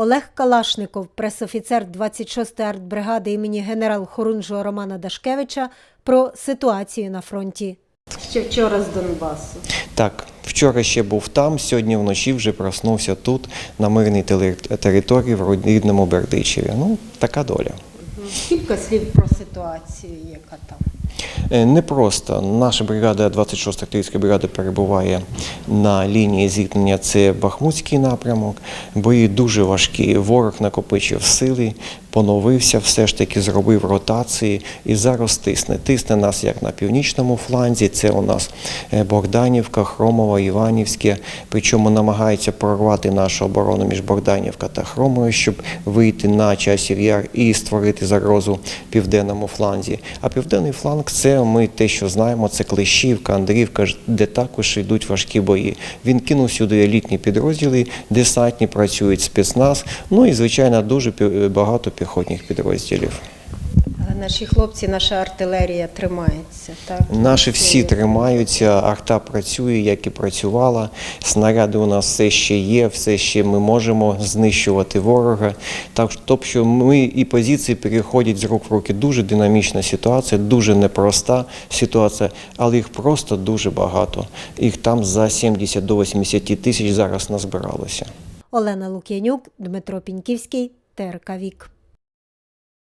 Олег Калашников, пресофіцер 26-ї артбригади імені генерал-хорунжого Романа Дашкевича, про ситуацію на фронті. Ще вчора з Донбасу. Так, вчора ще був там, сьогодні вночі вже проснувся тут, на мирній території в рідному Бердичеві. Ну, така доля. Кілька слів про ситуацію, яка там. Е, Непросто. Наша бригада, 26-та артилерійська бригада, перебуває на лінії зіткнення. Це Бахмутський напрямок. Бої дуже важкі. Ворог накопичив сили, поновився, все ж таки зробив ротації і зараз тисне. Тисне нас як на північному фланзі. Це у нас е, Богданівка, Хромова, Іванівське. Причому намагається прорвати нашу оборону між Богданівка та Хромою, щоб вийти на часів яр і створити загрозу південному фланзі. А південний фланг це ми те, що знаємо, це Клещівка, Андрівка, де також йдуть важкі бої. Він кинув сюди елітні підрозділи, десантні працюють спецназ. Ну і звичайно дуже багато піхотних підрозділів. Але наші хлопці, наша артилерія тримається. Так? Наші всі тримаються, арта працює, як і працювала. Снаряди у нас все ще є, все ще ми можемо знищувати ворога. Так тобто, що ми і позиції переходять з рук в руки. Дуже динамічна ситуація, дуже непроста ситуація, але їх просто дуже багато. Їх там за 70 до 80 тисяч зараз назбиралося. Олена Лук'янюк, Дмитро Піньківський, ТРК Вік.